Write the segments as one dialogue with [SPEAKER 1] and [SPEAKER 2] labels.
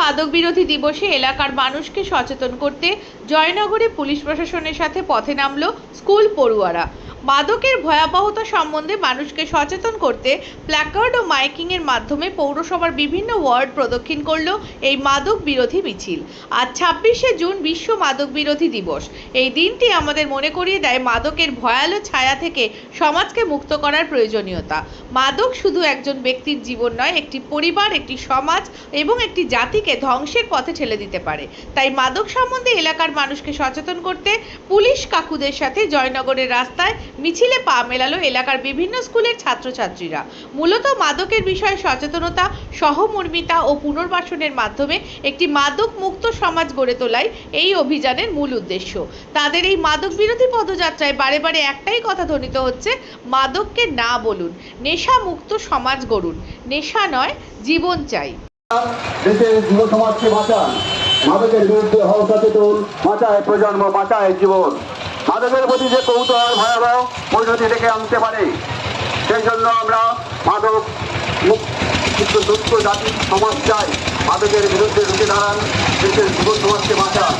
[SPEAKER 1] মাদক বিরোধী দিবসে এলাকার মানুষকে সচেতন করতে জয়নগরে পুলিশ প্রশাসনের সাথে পথে নামল স্কুল পড়ুয়ারা। মাদকের ভয়াবহতা সম্বন্ধে মানুষকে সচেতন করতে প্ল্যাকার্ড ও মাইকিং এর মাধ্যমে পৌরসভার বিভিন্ন ওয়ার্ড প্রদক্ষিণ করল এই মাদক বিরোধী মিছিল। আজ ছাব্বিশে জুন বিশ্ব মাদক বিরোধী দিবস। এই দিনটি আমাদের মনে করিয়ে দেয় মাদকের ভয়ালো ছায়া থেকে সমাজকে মুক্ত করার প্রয়োজনীয়তা। মাদক শুধু একজন ব্যক্তির জীবন নয়, একটি পরিবার, একটি সমাজ এবং একটি জাতিকে ধ্বংসের পথে ঠেলে দিতে পারে। তাই মাদক সম্বন্ধে এলাকার মানুষকে সচেতন করতে পুলিশ কাকুদের সাথে জয়নগরের রাস্তায় মিছিলে পা মেলালো এলাকার বিভিন্ন স্কুলের ছাত্রছাত্রীরা। মূলত মাদকের বিষয়ে সচেতনতা, সহমর্মিতা ও পুনর্বাসনের মাধ্যমে একটি মাদক মুক্ত সমাজ গড়ে তোলাই এই অভিযানের মূল উদ্দেশ্য। তাদের এই মাদক বিরোধী পদযাত্রায় বারে বারে একটাই কথা ধ্বনিত হচ্ছে, মাদককে না বলুন নেশা মুক্ত সমাজ গড়ুন। নেশা নয়, জীবন চাই।
[SPEAKER 2] মাদকের বিরুদ্ধে হও সচেতন, বাঁচায় প্রজন্ম, বাঁচায় জীবন। মাদকের প্রতি যে কৌতূহল, ভয়াবহ পরিণতি ডেকে আনতে পারে, সেই জন্য আমরা মাদক দুঃখ জাতি সমাজ চাই। মাদকের বিরুদ্ধে রুখে দাঁড়ান, দেশের যুব সমাজকে বাঁচান।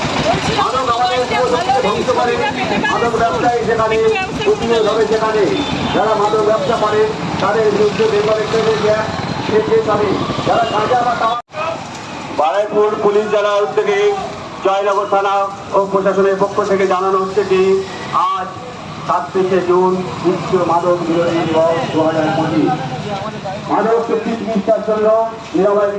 [SPEAKER 2] মাদক আমাদের ধ্বংস করে। মাদক ব্যবসায়ী যেখানে প্রতিরোধ হবে সেখানে যারা মাদক ব্যবসা করে, তাদের বিরুদ্ধে বেকারের যারা গাঁজা বা বারাইপুর পুলিশ জেলার থেকে জয়নগর থানা ও প্রশাসনের পক্ষ থেকে জানানো হচ্ছে যে আজ ছাব্বিশে জুন বিশ্ব মাদক বিরোধী দিবস দু হাজার পঁচিশ। মাদক চিকিৎসার জন্য নিরাময়